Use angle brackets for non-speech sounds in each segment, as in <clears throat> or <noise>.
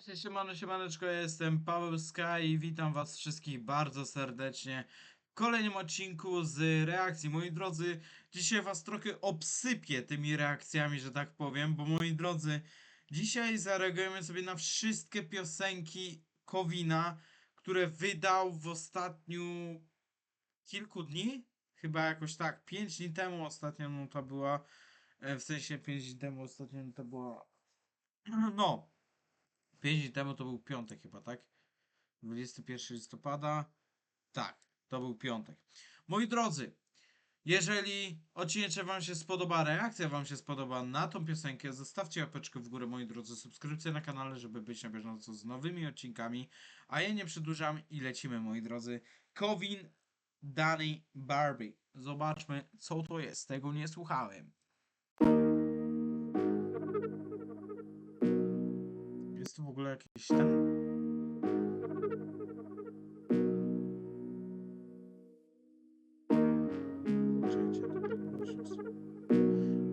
Cześć, siemano, siemaneczko, jestem Paweł Sky i witam was wszystkich bardzo serdecznie w kolejnym odcinku z reakcji. Moi drodzy, dzisiaj was trochę obsypię tymi reakcjami, że tak powiem, bo moi drodzy, dzisiaj zareagujemy sobie na wszystkie piosenki Kowina, które wydał w ostatniu kilku dni, chyba jakoś tak, 5 dni temu ostatnia nuta była, e, w sensie 5 dni temu ostatnia nuta była, <clears throat> no, 5 dni temu to był piątek chyba, tak? 21 listopada. Tak, to był piątek. Moi drodzy, jeżeli odcinek wam się spodoba, reakcja wam się spodoba na tą piosenkę, zostawcie łapeczkę w górę, moi drodzy, subskrypcję na kanale, żeby być na bieżąco z nowymi odcinkami. A ja nie przedłużam i lecimy, moi drodzy. Kowin, Danny, Barbie. Zobaczmy, co to jest. Tego nie słuchałem. Jest tu w ogóle jakiś ten.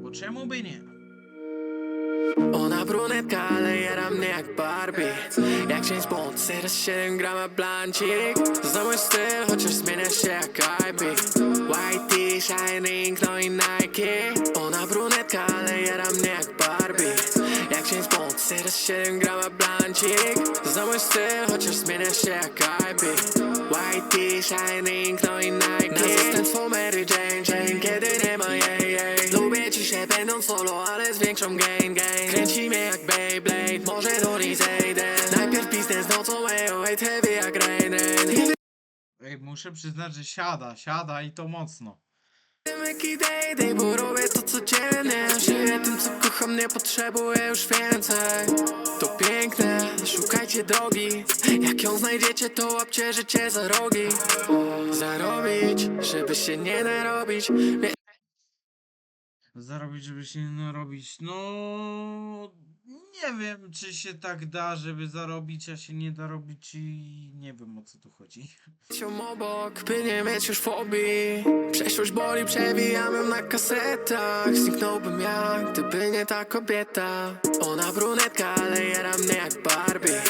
Bo czemu by nie? Ona brunetka, ale jara mnie jak Barbie. Jak James Bond, 07 grama blancik. Mój styl, chociaż zmienia się jak IB tee, shining, no i Nike. Ona brunetka, 47 grama blancik. Znałeś styl, chociaż zmienia się jak IP White tee, Shining, no i Nike Nazwę twą Mary Jane, Jane, kiedy nie ma jej, jej. Lubię ci się będąc solo, ale z większą gain, gain. Kręci mnie jak Beyblade, może do niej zejdę Najpierw pizdę z nocą, ej, ej, heavy jak rain, rain Ej, muszę przyznać, że siada, siada i to mocno. Jaki day, bo robię to codziennie Żyję tym, co kocham, nie potrzebuję już więcej To piękne, szukajcie drogi Jak ją znajdziecie, to łapcie życie za rogi Zarobić, żeby się nie narobić Zarobić, żeby się nie narobić. No. Nie wiem, czy się tak da, żeby zarobić, a się nie da robić i nie wiem o co tu chodzi. Cią obok, by nie mieć już fobii. Przeszłość boli, przewijam ją na kasetach. Zniknąłbym ja, gdyby nie ta kobieta. Ona brunetka, ale jara mnie jak Barbie.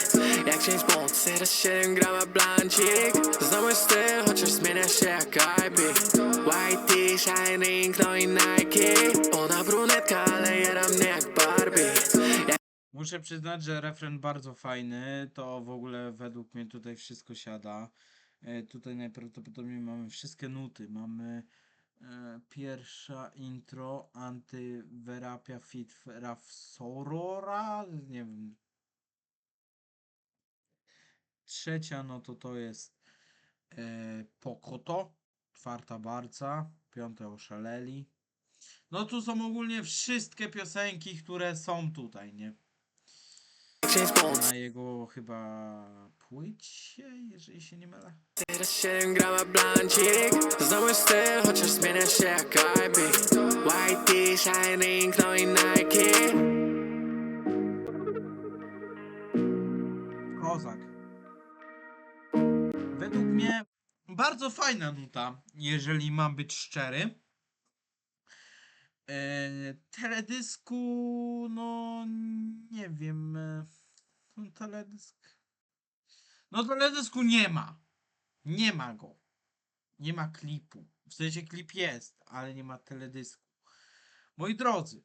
Jak James Bond, 07 grama blancik. Znam Muszę przyznać, że refren bardzo fajny. To w ogóle według mnie tutaj wszystko siada. E, tutaj najprawdopodobniej mamy wszystkie nuty. Mamy e, pierwsza intro Antywerapia Fit Raf Sorora. Nie wiem. Trzecia no to to jest e, Pokoto. Czwarta Barca. Piąta Oszaleli. No tu są ogólnie wszystkie piosenki, które są tutaj, nie? Na jego chyba płycie, jeżeli się nie mylę. Teraz 7 grama blancik mój styl, chociaż zmienia się jak IB White tee, shining, no i Nike Kozak. Według mnie bardzo fajna nuta, jeżeli mam być szczery. E, teledysku, no nie wiem. No, teledysk. No teledysku nie ma. Nie ma go. Nie ma klipu. W sensie klip jest, ale nie ma teledysku. Moi drodzy,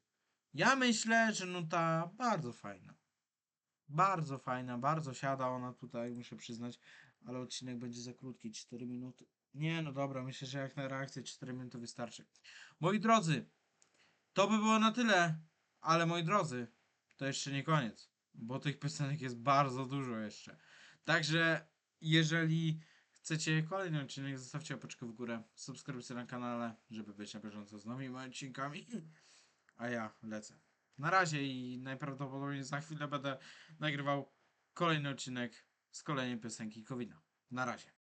ja myślę, że nuta bardzo fajna. Bardzo fajna, bardzo siada ona tutaj, muszę przyznać, ale odcinek będzie za krótki, 4 minuty. Nie, no dobra, myślę, że jak na reakcję 4 minuty wystarczy. Moi drodzy, to by było na tyle, ale moi drodzy, to jeszcze nie koniec, bo tych piosenek jest bardzo dużo jeszcze. Także, jeżeli chcecie kolejny odcinek, zostawcie łapeczkę w górę, subskrypcję na kanale, żeby być na bieżąco z nowymi odcinkami. A ja lecę. Na razie i najprawdopodobniej za chwilę będę nagrywał kolejny odcinek z kolejnej piosenki Kowina. Na razie.